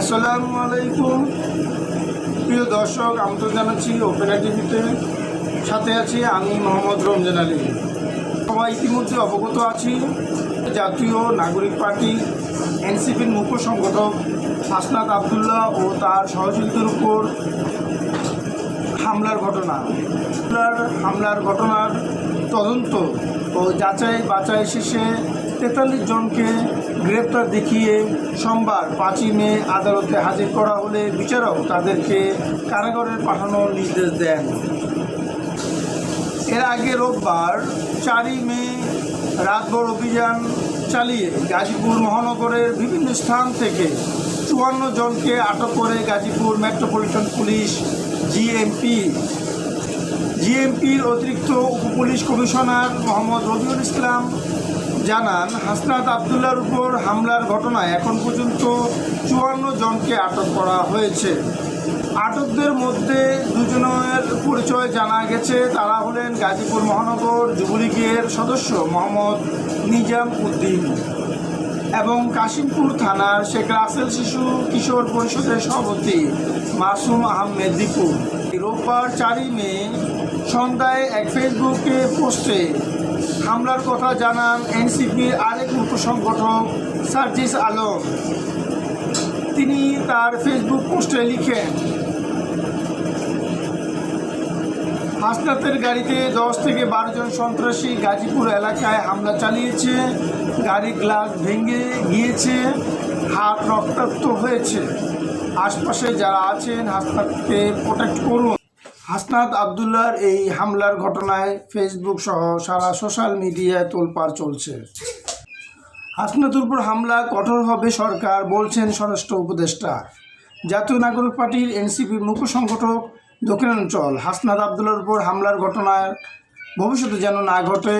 আসসালামু আলাইকুম। প্রিয় দর্শক আমন্ত্রণ জানাচ্ছি ওপেনা টিভিতে সাথে আছি আমি মোহাম্মদ রমজান আলী। সবাই ইতিমধ্যে অবগত আছি, জাতীয় নাগরিক পার্টি এনসিপির মুখ্য সংগঠক হাসনাত আবদুল্লাহ ও তার সহযোগীদের উপর হামলার ঘটনা। হামলার হামলার ঘটনার তদন্ত ও যাচাই বাছাই শেষে তেতাল্লিশ জনকে গ্রেপ্তার দেখিয়ে সোমবার পাঁচই মে আদালতে হাজির করা হলে বিচারক তাদেরকে কারাগারে পাঠানোর নির্দেশ দেন। এর আগে রোববার চারই মে রাতভর অভিযান চালিয়ে গাজীপুর মহানগরের বিভিন্ন স্থান থেকে চুয়ান্ন জনকে আটক করে গাজীপুর মেট্রোপলিটন পুলিশ জিএমপি। জিএমপির অতিরিক্ত উপপুলিশ কমিশনার মোহাম্মদ রবিউল ইসলাম জানান, হাসনাত আবদুল্লার উপর হামলার ঘটনায় এখন পর্যন্ত চুয়ান্ন জনকে আটক করা হয়েছে। আটকদের মধ্যে দুজনের পরিচয় জানা গেছে। তারা হলেন গাজীপুর মহানগর যুবলীগের সদস্য মোহাম্মদ নিজাম উদ্দিন এবং কাশিমপুর থানার শেখ রাসেল শিশু কিশোর পরিষদের সভাপতি মাসুম আহমেদ দীপু। রোববার চারই মে সন্ধ্যায় এক ফেসবুকে পোস্টে হামলার কথা জানান এনসিপির আরেক মুখ্য সংগঠক সার্জিস আলম। তিনি তার ফেসবুক পোস্টে লিখেন, হাসনাতের গাড়িতে দশ থেকে বারো জন সন্ত্রাসী গাজীপুর এলাকায় হামলা চালিয়েছে গাড়ি গ্লাস ভেঙে গিয়েছে, হাত রক্তাক্ত হয়েছে। আশপাশে যারা আছেন হাসনাতকে প্রোটেক্ট করুন। হাসনাত আবদুল্লার এই হামলার ঘটনায় ফেসবুক সহ সারা সোশ্যাল মিডিয়ায় তোলপাড় চলছে। হাসনাতুর উপর হামলা কঠোর হবে সরকার, বলছেন স্বরাষ্ট্র উপদেষ্টা। জাতীয় নাগরিক পার্টির এনসিপির মুখ্য সংগঠক দক্ষিণাঞ্চল, হাসনাত আবদুল্লার উপর হামলার ঘটনায় ভবিষ্যতে যেন না ঘটে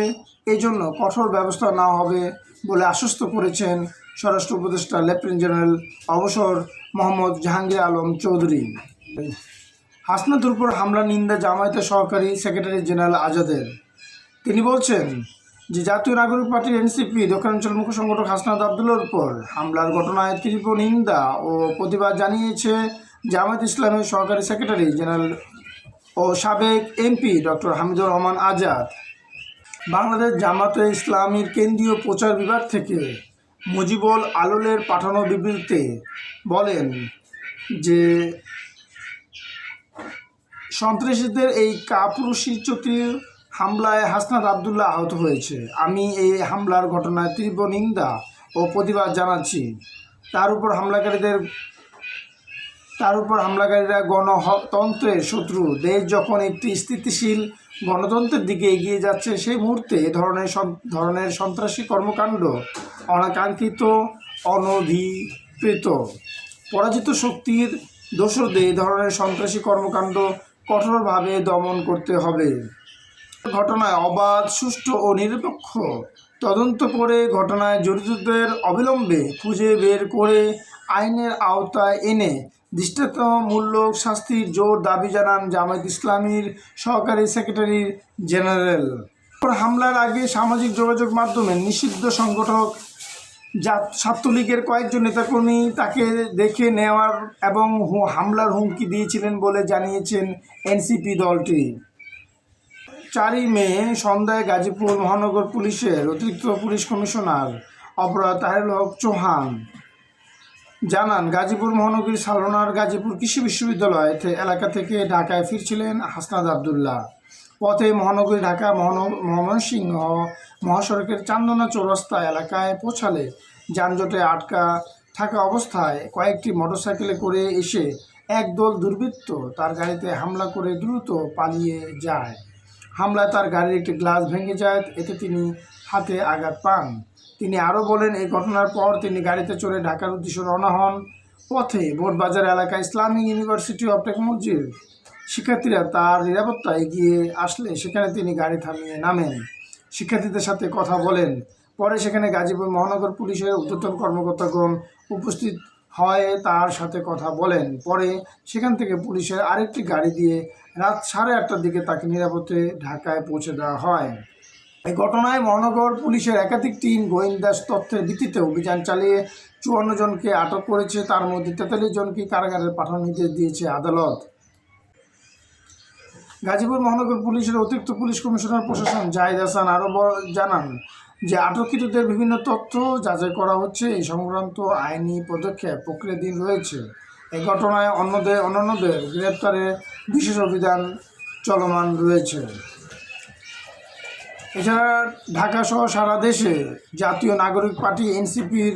এই জন্য কঠোর ব্যবস্থা নেওয়া হবে বলে আশ্বস্ত করেছেন স্বরাষ্ট্র উপদেষ্টা লেফটেন্যান্ট জেনারেল অবসর মোহাম্মদ জাহাঙ্গীর আলম চৌধুরী। হাসনাতুর উপর হামলা নিন্দা জামায়াতের সহকারী সেক্রেটারি জেনারেল আজাদের। তিনি বলছেন, যে জাতীয় নাগরিক পার্টির এনসিপি, দক্ষিণাঞ্চল মুখ্য সংগঠক হাসনাত আবদুল্লার উপর হামলার ঘটনায় তীব্র নিন্দা ও প্রতিবাদ জানিয়েছে জামায়াত ইসলামের সহকারী সেক্রেটারি জেনারেল ও সাবেক এমপি ডক্টর হামিদুর রহমান আজাদ। বাংলাদেশ জামাতে ইসলামীর কেন্দ্রীয় প্রচার বিভাগ থেকে মুজিবুল আললের পাঠানো বিবৃতিতে বলেন যে সন্ত্রাসীদের এই কাপুরুষিচতির হামলায় হাসনাত আবদুল্লাহ আহত হয়েছে। আমি এই হামলার ঘটনায় তীব্র নিন্দা ও প্রতিবাদ জানাচ্ছি। তার উপর হামলাকারীদের তার উপর হামলাকারীরা গণতন্ত্রের শত্রু। দেশ যখন একটি স্থিতিশীল গণতন্ত্রের দিকে এগিয়ে যাচ্ছে, সেই মুহূর্তে এ ধরনের ধরনের সন্ত্রাসী কর্মকাণ্ড অনাকাঙ্ক্ষিত, অনধিকৃত। পরাজিত শক্তির দোসরদের এই ধরনের সন্ত্রাসী কর্মকাণ্ড কঠোরভাবে দমন করতে হবে। ঘটনায় অবাধ, সুষ্ঠু ও নিরপেক্ষ তদন্ত করে ঘটনায় জড়িতদের অবিলম্বে খুঁজে বের করে আইনের আওতায় এনে দৃষ্টান্তমূলক শাস্তির জোর দাবি জানান জামায়াত ইসলামীর সহকারী সেক্রেটারি জেনারেল। হামলার আগে সামাজিক যোগাযোগ মাধ্যমে নিষিদ্ধ সংগঠক জা- ছাত্রলীগের কয়েকজন নেতাকর্মী তাকে দেখে নেওয়ার এবং হামলার হুমকি দিয়েছিলেন বলে জানিয়েছেন এনসিপি দলটি। চারই মে সন্ধ্যায় গাজীপুর মহানগর পুলিশের অতিরিক্ত পুলিশ কমিশনার অপরাধ তাহেরুল হক চৌহান জানান, গাজীপুর মহানগরী সালনার গাজীপুর কৃষি বিশ্ববিদ্যালয় এলাকা থেকে ঢাকায় ফিরছিলেন হাসনাদ আবদুল্লাহ। পথে মহানগরী ঢাকা ময়মনসিংহ মহাসড়কের চান্দনা চৌরাস্তা এলাকায় পৌঁছালে যানজটে আটকা থাকা অবস্থায় কয়েকটি মোটরসাইকেলে করে এসে একদল দুর্বৃত্ত তার গাড়িতে হামলা করে দ্রুত পালিয়ে যায়। হামলায় তার গাড়ির একটি গ্লাস ভেঙে যায়, এতে তিনি হাতে আঘাত পান। তিনি আরও বলেন, এই ঘটনার পর তিনি গাড়িতে চড়ে ঢাকার উদ্দেশ্যে রওনা হন। পথে বোটবাজার এলাকায় ইসলামিক ইউনিভার্সিটি অফ টেকনোলজির শিক্ষার্থীরা তার নিরাপত্তা এগিয়ে আসলে সেখানে তিনি গাড়ি থামিয়ে নামেন। শিক্ষার্থীদের সাথে কথা বলেন। পরে সেখানে গাজীপুর মহানগর পুলিশের ঊর্ধ্বতন কর্মকর্তাগণ উপস্থিত হয় তার সাথে কথা বলেন। পরে সেখান থেকে পুলিশের আরেকটি গাড়ি দিয়ে রাত সাড়ে আটটার দিকে তাকে নিরাপদে ঢাকায় পৌঁছে দেওয়া হয়। এই ঘটনায় মহানগর পুলিশের একাধিক টিম গোয়েন্দা তথ্যের ভিত্তিতে অভিযান চালিয়ে চুয়ান্ন জনকে আটক করেছে। তার মধ্যে তেতাল্লিশ জনকে কারাগারে পাঠানোর নির্দেশ দিয়েছে আদালত। গাজীপুর মহানগর পুলিশের অতিরিক্ত পুলিশ কমিশনার প্রশাসন জাহিদ হাসান আরও জানান যে আটককৃতদের বিভিন্ন তথ্য যাচাই করা হচ্ছে। এই সংক্রান্ত আইনি পদক্ষেপ প্রক্রিয়াধীন রয়েছে। এই ঘটনায় অন্যদের অন্যান্যদের গ্রেপ্তারে বিশেষ অভিযান চলমান রয়েছে। এছাড়া ঢাকা সহ সারা দেশে জাতীয় নাগরিক পার্টি এনসিপির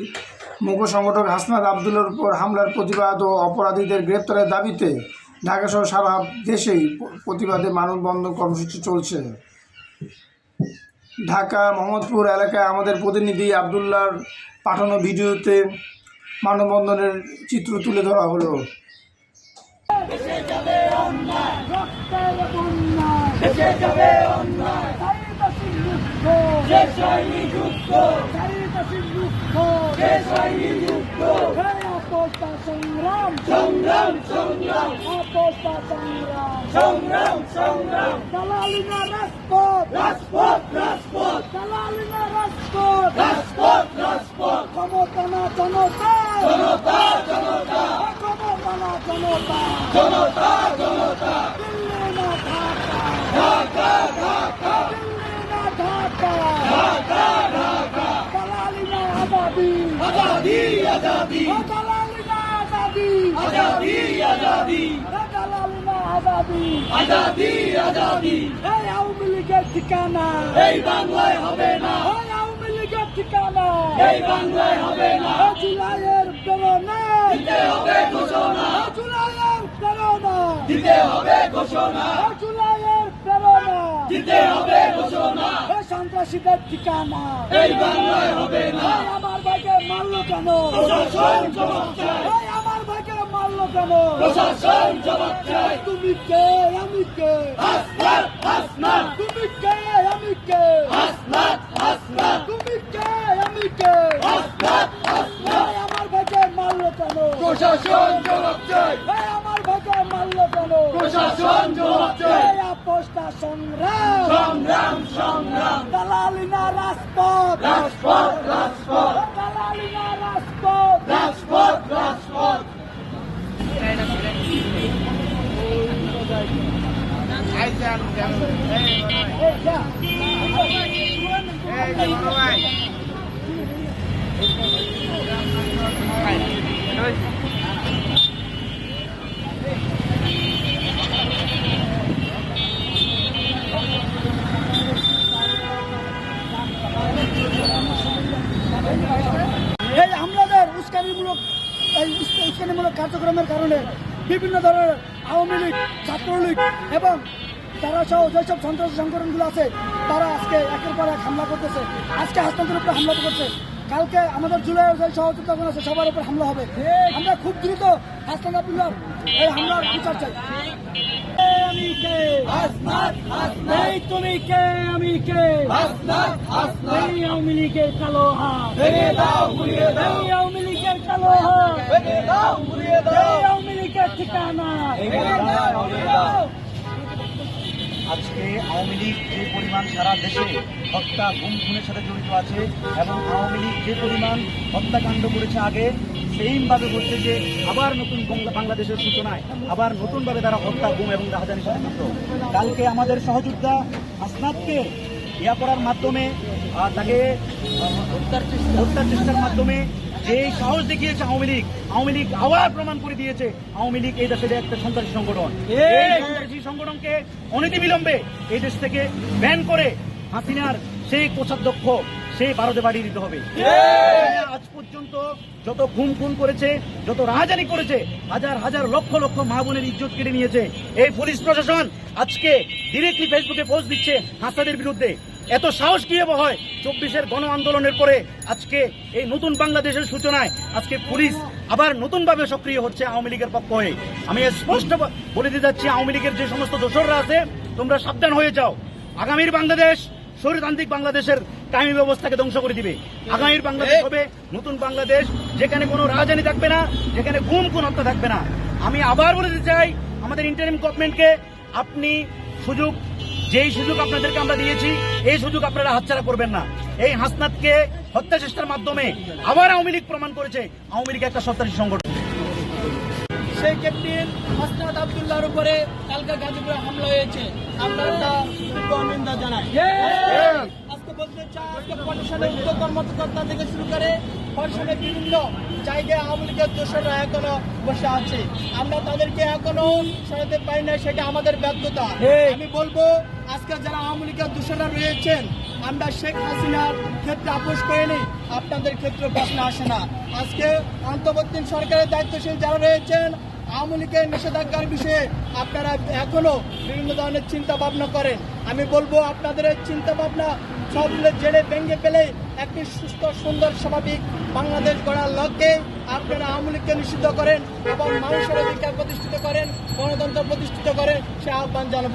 মুখ্য সংগঠক হাসনাত আবদুল্লার উপর হামলার প্রতিবাদ ও অপরাধীদের গ্রেপ্তারের দাবিতে ঢাকা সহ সারা দেশেই প্রতিবাদে মানববন্ধন কর্মসূচি চলছে। ঢাকা, মোহাম্মদপুর এলাকায় আমাদের প্রতিনিধি আবদুল্লার পাঠানো ভিডিওতে মানববন্ধনের চিত্র তুলে ধরা হলো। অপস্তা সংগ্রাম সংগ্রাম সংগ্রাম অপস্তা সংগ্রাম সংগ্রাম সংগ্রাম দালালিনা রাজপথ রাজপথ রাজপথ দালালিনা রাজপথ রাজপথ রাজপথ ক্ষমতা না জনতা জনতা জনতা ক্ষমতা না জনতা জনতা জনতা দিল্লি না ঢাকা দিল্লি না দালালি না দালালি না আজাদি। আজাদি আজাদি। এই আওয়ামী লীগের ঠিকানা। এই বাংলায় হবে না। আওয়ামী লীগের ঠিকানা। এই বাংলায় হবে না। জুলাইয়ের প্রেরণা। দিতে হবে ঘোষণা। জুলাইয়ের প্রেরণা। দিতে হবে ঘোষণা। জুলাইয়ের প্রেরণা। দিতে হবে ঘোষণা। সন্ত্রাসীদের ঠিকানা। এই বাংলায় হবে না। আমার ভাইকে মারলো কেন? প্রশাসন জবাব চাই প্রশাসন জবাব তুমি কে? আমি কে? হাসনাত হাসনাত। তুমি কে? আমি কে? হাসনাত হাসনাত। তুমি কে? আমি কে? হাসনাত হাসনাত। আমার ভাইকে মারলো কেন? প্রশাসন জবাব চাই আমার ভাইকে মারলো কেন? প্রশাসন জবাব চাই এই আপোষটা সংগ্রাম। সংগ্রাম সংগ্রাম। দালালিনা রাজপথ। রাজপথ রাজপথ। দালালিনা রাজপথ। রাজপথ রাজপথ। এই হামলাদের উস্কানিমূলক এই উস্কানিমূলক কার্যক্রমের কারণে বিভিন্ন ধরনের আওয়ামী লীগ ছাত্রলীগ এবং তারা সহ যেসব সন্ত্রাসী সংগঠনগুলো আছে তারা আজকে একের পর এক হামলা করতেছে। আজকে হাসপাতালের উপরে হামলা করছে কালকে আমাদের জুলাইয়ের যে সহযোগিতাগুলো আছে সবার উপর হামলা হবে। আমরা খুব দ্রুত হাসপাতাল আবদুল্লাহ এই হামলার বিচার চাই। আমি কে? এই তুমি কে? আমি কে? আওয়ামী লীগের কালো হাত। এই আওয়ামী লীগের কালো হাত এই আওয়ামী লীগের ঠিকানা আজকে আওয়ামী লীগ যে পরিমাণ সারা দেশে হত্যা, গুম, খুনের সাথে জড়িত আছে এবং আওয়ামী লীগ যে পরিমাণ হত্যাকাণ্ড করেছে আগে, সেইমভাবে বলছে যে আবার নতুন বাংলাদেশের সূচনায়, আবার নতুনভাবে তারা হত্যা, গুম এবং রাহাজানির সাথে যুক্ত। কালকে আমাদের সহযোদ্ধা আসনাদকে ইয়া করার মাধ্যমে তাকে হত্যার চেষ্টার মাধ্যমে যে সাহস দেখিয়েছে আওয়ামী লীগ আওয়ামী লীগ আবার প্রমাণ করে দিয়েছে আওয়ামী লীগ এই দেশের একটা সন্ত্রাসী সংগঠন। এই সন্ত্রাসী সংগঠনকে অনতি বিলম্বে এই দেশ থেকে ব্যান করে হাসিনার সেই কোষাধ্যক্ষ সেই ভারতে বাড়িয়ে দিতে হবে। আজ পর্যন্ত যত খুন খুন করেছে যত রাহাজানি করেছে হাজার হাজার লক্ষ লক্ষ মা বোনের ইজ্জত কেড়ে নিয়েছে। এই পুলিশ প্রশাসন আজকে ডিরেক্টলি ফেসবুকে পোস্ট দিচ্ছে হাসাদের বিরুদ্ধে। এত সাহস কি হয়? চব্বিশের গণ আন্দোলনের পরে আজকে এই নতুন বাংলাদেশের সূচনায় আজকে পুলিশ আবার নতুনভাবে সক্রিয় হচ্ছে আওয়ামী লীগের পক্ষ হয়ে। আমি স্পষ্ট বলে দিতে যাচ্ছি আওয়ামী লীগের যে সমস্ত দোসররা আছে, তোমরা সাবধান হয়ে যাও। আগামীর বাংলাদেশ স্বৈরতান্ত্রিক বাংলাদেশের কাহিনী ব্যবস্থাকে ধ্বংস করে দিবে। আগামীর বাংলাদেশ হবে নতুন বাংলাদেশ, যেখানে কোনো রাজধানী থাকবে না, যেখানে গুম কোন হত্যা থাকবে না। আমি আবার বলে দিতে চাই, আমাদের ইন্টারিম গভর্নমেন্টকে আপনি সুযোগ যেই সুযোগ আপনাদেরকে আমরা দিয়েছি এই সুযোগ আপনারা হাতছাড়া করবেন না। এই হাসনাতকে হত্যা চেষ্টার মাধ্যমে আবার আওয়ামী লীগ প্রমাণ করেছে আওয়ামী লীগ একটা সরকারি সংগঠন। সেই ক্যাপ্টেন হাসনাত আবদুল্লাহর উপরে কালকা গাজীপুরে হামলা হয়েছে। আমরা তা তীব্র জানাই আজকে বলতে চাই আজকে পরিষদের উদ্যোগ কর্মকর্তা থেকে শুরু করে বিভিন্ন জায়গায় আওয়ামী লীগের দোষররা এখনও বসে আছে। আমরা তাদেরকে এখনও সরাতে পারি না সেটা আমাদের ব্যর্থতা। আমি বলব আজকে যারা আওয়ামী লীগের রয়েছেন আমরা শেখ হাসিনার ক্ষেত্রে আপোষ করিনি আপনাদের ক্ষেত্রে প্রশ্ন আসে না। আজকে অন্তর্বর্তী সরকারের দায়িত্বশীল যারা রয়েছেন আওয়ামী লীগের নিষেধাজ্ঞার বিষয়ে আপনারা এখনও বিভিন্ন ধরনের চিন্তা ভাবনা করেন। আমি বলব আপনাদের চিন্তা ভাবনা সবগুলো জেলে ভেঙে ফেলে একটি সুস্থ সুন্দর স্বাভাবিক বাংলাদেশ গড়ার লক্ষ্যে আপনারা আওয়ামী লীগকে নিষিদ্ধ করেন এবং মানুষের অধিকার প্রতিষ্ঠিত করেন গণতন্ত্র প্রতিষ্ঠিত করেন সে আহ্বান জানাব।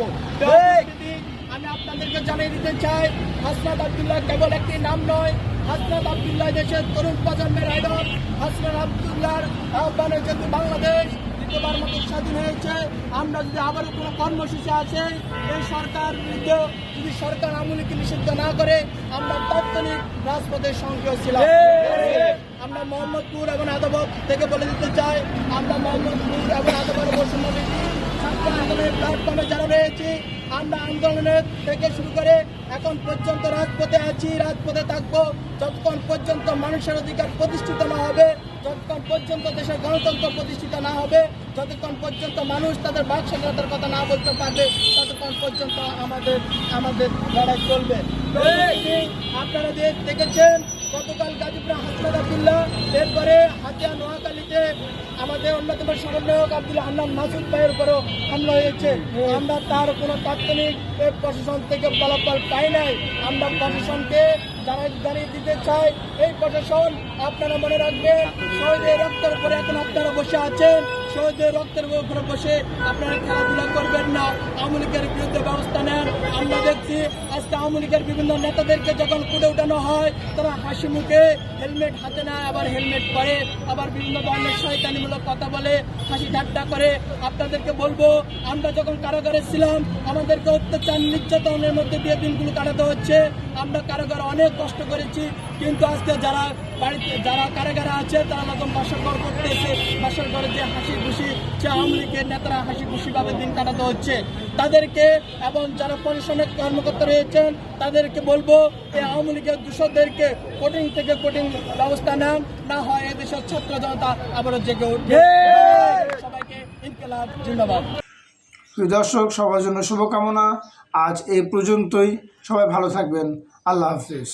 আমি আপনাদেরকে জানিয়ে দিতে চাই হাসনাত আবদুল্লাহ কেবল একটি নাম নয়। হাসনাত আবদুল্লাহ দেশের তরুণ প্রজন্মের আইডল হাসনাত আবদুল্লাহর আহ্বান যেহেতু বাংলাদেশ দ্বিতীয়বার মতো স্বাধীন হয়েছে। আমরা যদি আবারও কোনো কর্মসূচি আছে, এই সরকার বিরুদ্ধে যদি সরকার আমলিকে নিষিদ্ধ না করে, আমরা তাৎক্ষণিক রাজপথের সংগ্রহ ছিলাম। আমরা মোহাম্মদপুর এবং আদাবত থেকে বলে দিতে চাই, আমরা মোহাম্মদপুর এবং আদাবত বৈষম্য আন্দোলনের প্ল্যাটফর্মে যারা রয়েছে, আমরা আন্দোলনের থেকে শুরু করে এখন পর্যন্ত রাজপথে আছি, রাজপথে থাকব। যতক্ষণ পর্যন্ত মানুষের অধিকার প্রতিষ্ঠিত না হবে যতক্ষণ পর্যন্ত দেশের গণতন্ত্র প্রতিষ্ঠিত না হবে, যতক্ষণ পর্যন্ত মানুষ তাদের বাক স্বাধীনতার কথা না বলতে পারবে, ততক্ষণ পর্যন্ত আমাদের আমাদের লড়াই চলবে। আপনারা দেখ- দেখেছেন? গতকাল গাজীপুরে হাসনাদ আবদুল্লাহ এরপরে হাতিয়া নোয়াখালীতে আমাদের অন্যতম সমন্বয়ক আব্দুল হান্নান মাসুদ ভাইয়ের উপরও হামলা হয়েছে। আমরা তার কোনো তাৎক্ষণিক প্রশাসন থেকে ফলাফল পাই নাই। আমরা প্রশাসনকে জানিয়ে দিতে চাই এই প্রশাসন আপনারা মনে রাখবেন, শহীদের রক্তের উপরে এখন আপনারা বসে আছেন, শহীদের রক্তের উপরে বসে আপনারা খেলাধুলা করবেন না, আওয়ামী লীগের বিরুদ্ধে ব্যবস্থা আমরা দেখছি আজকে আওয়ামী লীগের বিভিন্ন নেতাদেরকে যখন কুড়ে উঠানো হয়, তারা হাসি মুখে হেলমেট হাতে নেয়, আবার হেলমেট পরে, আবার বিভিন্ন ধরনের শয়তানিমূলক কথা বলে, হাসি ঠাট্টা করে। আপনাদেরকে বলব, আমরা যখন কারাগারে ছিলাম, আমাদেরকে অত্যাচার, নির্যাতনের মধ্যে দিয়ে দিনগুলো কাটাতে হচ্ছে। আমরা কারাগারে অনেক কষ্ট করেছি, কিন্তু আজকে যারা বাড়িতে, যারা কারাগারে আছে, তারা যখন বাসর ঘর করতেছে, বাসর ঘরে যে হাসি খুশি, সে আওয়ামী লীগের নেতারা হাসি খুশি ভাবে দিন কাটাতে হচ্ছে। তাদেরকে এবং যারা প্রশাসনিক কর্মকর্তা রয়েছেন তাদেরকে বলব এই আওয়ামী লীগের দূষকদেরকে কঠিন থেকে কঠিন ব্যবস্থা নেন না হয় এদেশের ছাত্র জনতা আবারও জেগে উঠবে। সবাইকে ইনকেলাব জিন্দাবাদ। প্রিয় দর্শক সবার জন্য শুভকামনা। আজ এই পর্যন্তই। সবাই ভালো থাকবেন। আল্লাহ হাফিজ।